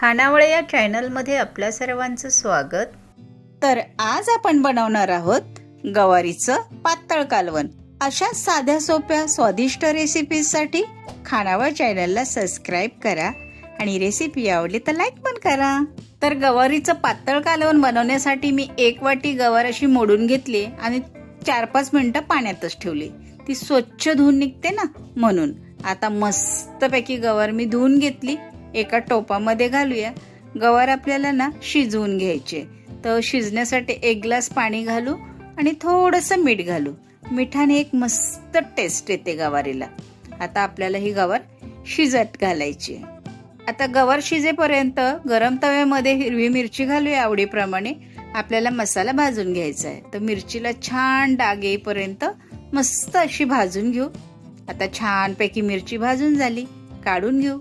खानावळे या चॅनलमध्ये आपल्या सर्वांचं स्वागत. तर आज आपण बनवणार आहोत गवारीचं पातळ कालवण. अशा साध्या सोप्या स्वादिष्ट रेसिपीसाठी खानावळ चॅनलला सबस्क्राईब करा आणि रेसिपी आवडली तर लाईक पण करा. तर गवारीचं पातळ कालवण बनवण्यासाठी मी एक वाटी गवार अशी मोडून घेतली आणि चार पाच मिनटं पाण्यातच ठेवली. ती स्वच्छ धुवून निघते ना म्हणून. आता मस्तपैकी गवार मी धुवून घेतली. एका टोपामध्ये घालूया. गवार आपल्याला ना शिजवून घ्यायचे. तर शिजण्यासाठी एक ग्लास पाणी घालू आणि थोडंसं मीठ घालू. मिठाने एक मस्त टेस्ट येते गवारीला. आता आपल्याला ही गवार शिजत घालायची आता गवार शिजेपर्यंत गरम तव्यामध्ये हिरवी मिरची घालूया आवडीप्रमाणे. आपल्याला मसाला भाजून घ्यायचा आहे. तर मिरचीला छान डाग येईपर्यंत मस्त अशी भाजून घेऊ. आता छानपैकी मिरची भाजून झाली. काढून घेऊ.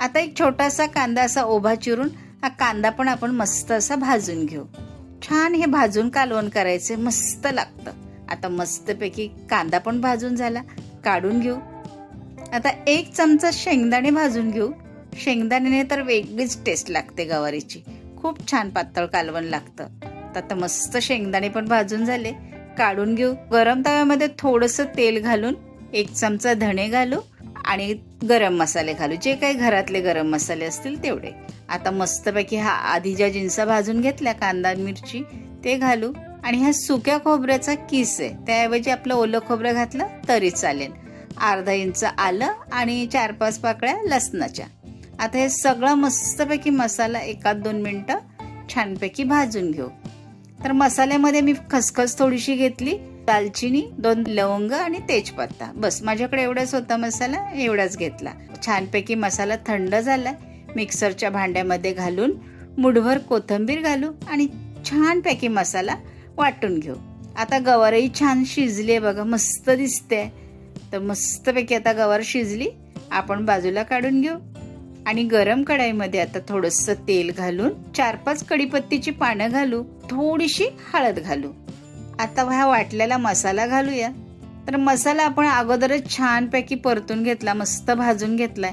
आता एक छोटासा कांदा असा ओभा चिरून हा कांदा पण आपण मस्त असा भाजून घेऊ. छान हे भाजून कालवण करायचे मस्त लागतं. आता मस्तपैकी कांदा पण भाजून झाला काढून घेऊ. आता एक चमचा शेंगदाणे भाजून घेऊ. शेंगदाण्याने तर वेगळीच टेस्ट लागते गवारीची. खूप छान पातळ कालवण लागतं. तर आता मस्त शेंगदाणे पण भाजून झाले. काढून घेऊ. गरम तव्यामध्ये थोडंसं तेल घालून एक चमचा धणे घालू. आणि गरम मसाले घालू. जे काही घरातले गरम मसाले असतील तेवढे. आता मस्तपैकी हा आधी ज्या जिन्सा भाजून घेतल्या कांदा मिरची ते घालू. आणि ह्या सुक्या खोबऱ्याचा किस आहे त्याऐवजी आपलं ओलं खोबरं घातलं तरी चालेल. अर्धा इंच आलं आणि चार पाच पाकळ्या लसणाच्या. आता हे सगळं मस्तपैकी मसाला एकात दोन मिनटं छानपैकी भाजून घेऊ. तर मसाल्यामध्ये मी खसखस थोडीशी घेतली. दालचिनी दोन लवंग आणि तेजपत्ता. बस माझ्याकडे एवढाच होता मसाला एवढाच घेतला. छानपैकी मसाला थंड झाला मिक्सरच्या भांड्यामध्ये घालून मुठभर कोथिंबीर घालू आणि छानपैकी मसाला वाटून घेऊ. आता गवारही छान शिजली आहे बघा मस्त दिसते तर मस्तपैकी आता गवार शिजली आपण बाजूला काढून घेऊ. आणि गरम कढाईमध्ये आता थोडंसं तेल घालून चार पाच कडीपत्तीची पानं घालू थोडीशी हळद घालू. आता हा वाटलेला मसाला घालूया. तर मसाला आपण अगोदरच छानपैकी परतून घेतला मस्त भाजून घेतलाय.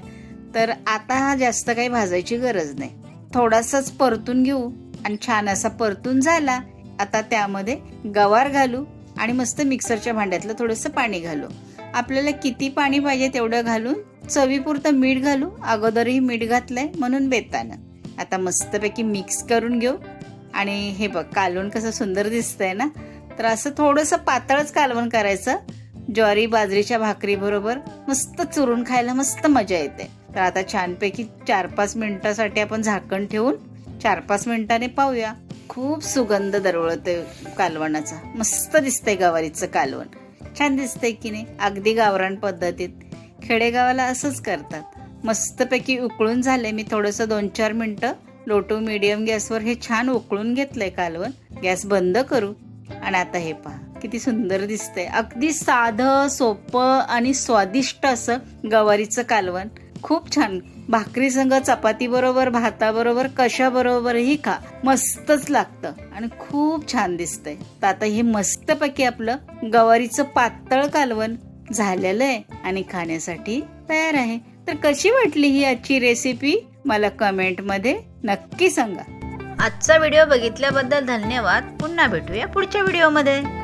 तर आता हा जास्त काही भाजायची गरज नाही. थोडासाच परतून घेऊ आणि छान असा परतून झाला आता त्यामध्ये गवार घालू आणि मस्त मिक्सरच्या भांड्यातलं थोडंसं पाणी घालू. आपल्याला किती पाणी पाहिजे तेवढं घालून चवीपुरतं मीठ घालू. अगोदरही मीठ घातलंय म्हणून बेतानं. आता मस्तपैकी मिक्स करून घेऊ. आणि हे बघ कालून कसं सुंदर दिसतंय ना? तर असं थोडंसं पातळच कालवण करायचं. ज्वारी बाजरीच्या भाकरीबरोबर मस्त चुरून खायला मस्त मजा येते. तर आता छानपैकी चार पाच मिनिटासाठी आपण झाकण ठेवून चार पाच मिनिटाने पाहूया. खूप सुगंध दरवळतोय कालवणाचा. मस्त दिसतंय गवारीचं कालवण. छान दिसतंय की नाही? अगदी गावरान पद्धतीत. खेडेगावाला असंच करतात. मस्तपैकी उकळून झाले मी थोडंसं दोन चार मिनटं. लो टू मिडियम गॅसवर हे छान उकळून घेतलंय कालवण. गॅस बंद करू. आणि आता हे पहा किती सुंदर दिसतंय. अगदी साधं सोपं आणि स्वादिष्ट असं गवारीचं कालवण. खूप छान. भाकरी संग चपाती बरोबर भाताबरोबर कशाबरोबरही खा. मस्तच लागतं. आणि खूप छान दिसतंय. तर आता हे मस्तपैकी आपलं गवारीचं पातळ कालवण झालेलं आहे आणि खाण्यासाठी तयार आहे. तर कशी वाटली ही आजची रेसिपी मला कमेंटमध्ये नक्की सांगा. आजचा व्हिडिओ बघितल्याबद्दल धन्यवाद. पुन्हा भेटूया पुढच्या व्हिडिओमध्ये.